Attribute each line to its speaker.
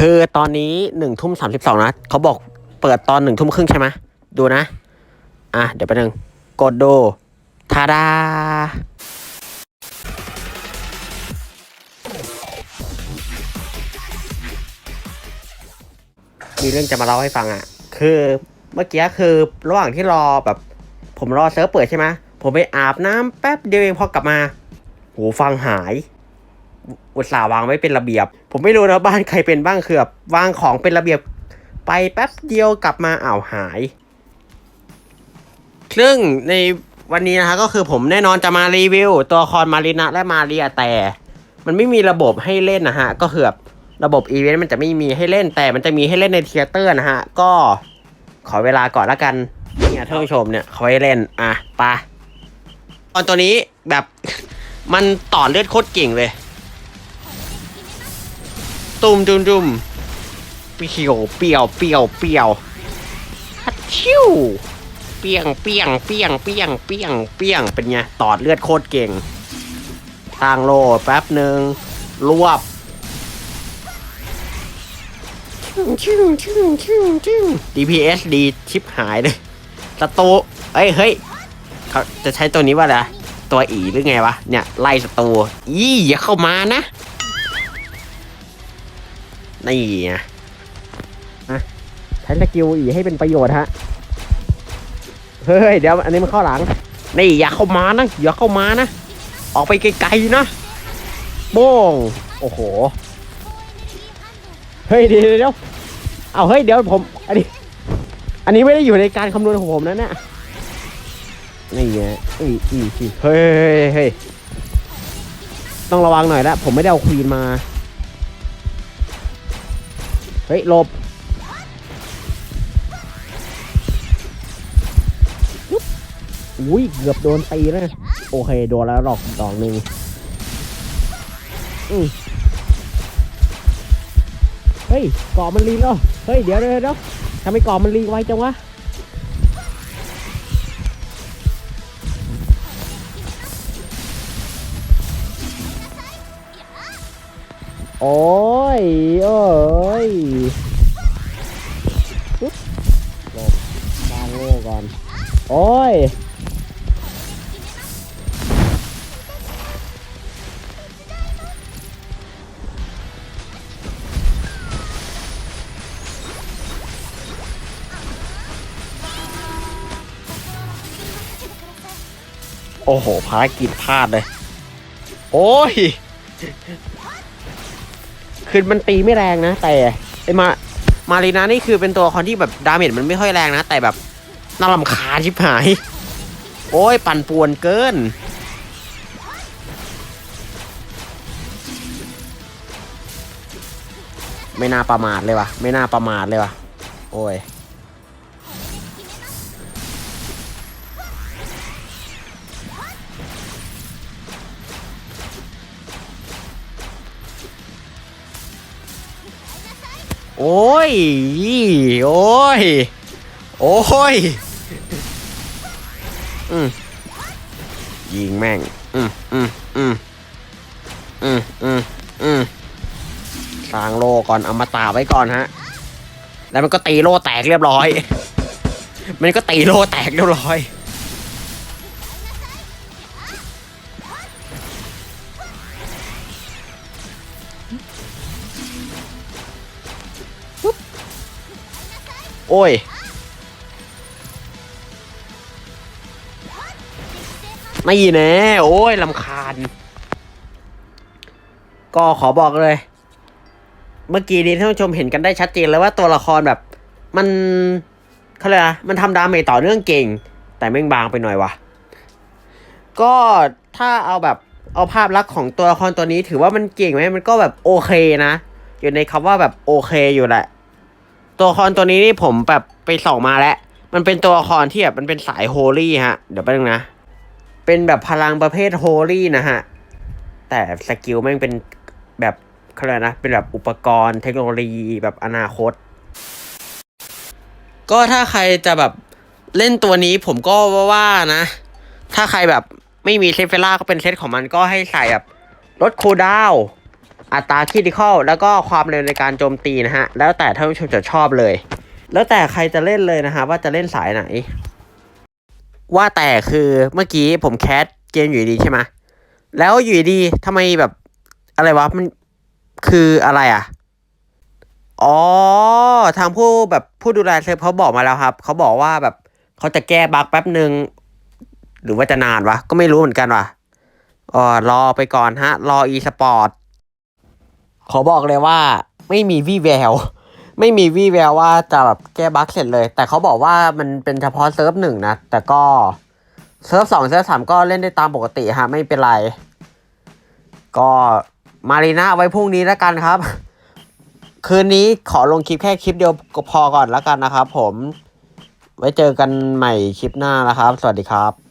Speaker 1: คือตอนนี้หนึ่งทุ่มสามสิบสองนะเขาบอกเปิดตอนหนึ่งทุ่มครึ่งใช่ไหมดูนะ อะ เดี๋ยวไปบนึงกดดูทาดามีเรื่องจะมาเล่าให้ฟังอะ คือเมื่อกี้คือระหว่างที่รอแบบ ผมรอเซิร์ฟเปิดใช่ไหมผมไปอาบน้ำแป๊บเดียวเองพอกลับมา หูฟังหาย อุตส่าห์วางไว้เป็นระเบียบ ผมไม่รู้นะบ้านใครเป็นบ้างคือแบบวางของเป็นระเบียบ ไปแป๊บเดียวกลับมาอ้าวหาย ซึ่งในวันนี้นะคะก็คือผมแน่นอนจะมารีวิว ตัวละครมารินะและมาเรียแต่ มันไม่มีระบบให้เล่นนะฮะ ก็คือแบบระบบอีเวนต์มันจะไม่มีให้เล่นแต่มันจะมีให้เล่นในเทยเตอร์นะฮะ ก็ขอเวลาก่อนละกันเนี่ยท่านผู้ชมเนี่ยเขาให้เล่นอะปะตอนตัวนี้แบบมันต่อเลือดโคตรเก่งเลย ตุมตุมตุมเปี้ยวเปี้ยวเปี้ยวเปี้ยวฮัดชิวเปี้ยงเปียงเปียงเปียงเปียงเปียงเป็นไงตอดเลือดโคตรเก่ง ทางโลแป๊บหนึ่งรวบชึ่งชึ่งชึ่งชึ่งชึ่ง DPS ดีชิปหายเลยศัตรูเอ้ยเฮ้ยเขาจะใช้ตัวนี้ว่าอะไรตัวอีหรือไงวะเนี่ยไล่ศัตรูอีอย่าเข้ามานะ นี่ไงอะใช้สกิลอีให้เป็นประโยชน์ฮะ เฮ้ย เดี๋ยวอันนี้มันเข้าหลัง นี่อย่าเข้ามานะ อย่าเข้ามานะ ออกไปไกลๆนะโป้งโอ้โห เฮ้ยเดี๋ยวเดี๋ยวเอาเฮ้ยเดี๋ยวผม อันนี้ อันนี้ไม่ได้อยู่ในการคำนวณของผมนะเนี่ยนี่ไงอีอีอีเฮ้ยเฮ้ยต้องระวังหน่อยละผมไม่ได้เอาควีนมา เฮ้ยหลบอุ้ยเกือบโดนตีแล้วนะ โอเค โดนแล้วหลอกดอกหนึ่งอือเฮ้ยกาะมันรีแล้ว เฮ้ย เดี๋ยวเดี๋ยวเดี๋ยวทำไมกาะมันรีไวจังวะ โอ้ยเอ้ยปุ๊บหลบวางโล่ก่อน โอ้ย โอ้โหภารกิจพลาดเลย โอ้ย คือมันตีไม่แรงนะ แต่ไอมามารีนานี่คือเป็นตัวละครที่แบบดาเมจมันไม่ค่อยแรงนะ แต่แบบน่ารำคาญชิบหาย โอ้ยปั่นป่วนเกิน ไม่น่าประมาทเลยวะไม่น่าประมาทเลยวะโอ้ย โอ้ย โอ้ย โอ้ย อืมยิงแม่ง อืมอืมอืมอืมอืมอืมสร้างโลก่อนเอามาตาไว้ก่อนฮะ แล้วมันก็ตีโลแตกเรียบร้อย มันก็ตีโลแตกเรียบร้อย โอ้ย ไม่แน่โอ้ยลำคาญ ก็ขอบอกเลย เมื่อกี้นี้ท่านผู้ชมเห็นกันได้ชัดเจนเลยว่าตัวละครแบบ มันเขาเลยกนะมันทำดาเมจต่อเนื่องเก่ง แต่แม่งบางไปหน่อยวะก็ถ้าเอาแบบเอาภาพลักษณ์ของตัวละครตัวนี้ถือว่ามันเก่งไหมมันก็แบบโอเคนะ อยู่ในคำว่าแบบโอเคอยู่แหละ ตัวละครตัวนี้นี่ผมแบบไปส่องมาแล้ว มันเป็นตัวละครที่แบบมันเป็นสายโฮลี่ฮะ เดี๋ยวแป๊บนึงนะ เป็นแบบพลังประเภทโฮลี่นะฮะ แต่สกิลแม่งเป็นแบบเขาเรียกนะ เป็นแบบอุปกรณ์เทคโนโลยีแบบอนาคต ก็ถ้าใครจะแบบเล่นตัวนี้ผมก็ว่านะ ถ้าใครแบบไม่มีเซฟเฟล่าก็เป็นเซตของมันก็ให้ใส่แบบลดคูลดาว อัตราคิดิคอลแล้วก็ความเร็วในการโจมตีนะฮะ แล้วแต่ท่านผู้ชมจะชอบเลย แล้วแต่ใครจะเล่นเลยนะฮะว่าจะเล่นสายไหน ว่าแต่คือเมื่อกี้ผมแคสเกมอยู่ดีใช่ไหมแล้วอยู่ดีทำไมแบบอะไรวะมันคืออะไรอะ อ๋อ ทางผู้แบบผู้ดูแลเซิร์ฟเขาบอกมาแล้วครับ เขาบอกว่าแบบเขาจะแก้บั๊กแป๊บหนึ่งหรือว่าจะนานวะ ก็ไม่รู้เหมือนกันว่ะอ๋อรอไปก่อนฮะ รออีสปอร์ต ขอบอกเลยว่าไม่มีวี่แวว ไม่มีวี่แววว่าจะแบบแก้บั๊กเสร็จเลย แต่เขาบอกว่ามันเป็นเฉพาะเซิร์ฟหนึ่งนะ แต่ก็เซิร์ฟสองเซิร์ฟสามก็เล่นได้ตามปกติฮะไม่เป็นไร ก็มารีนาไว้พรุ่งนี้แล้วกันครับ คืนนี้ขอลงคลิปแค่คลิปเดียวก็พอก่อนแล้วกันนะครับผม ไว้เจอกันใหม่คลิปหน้านะครับ สวัสดีครับ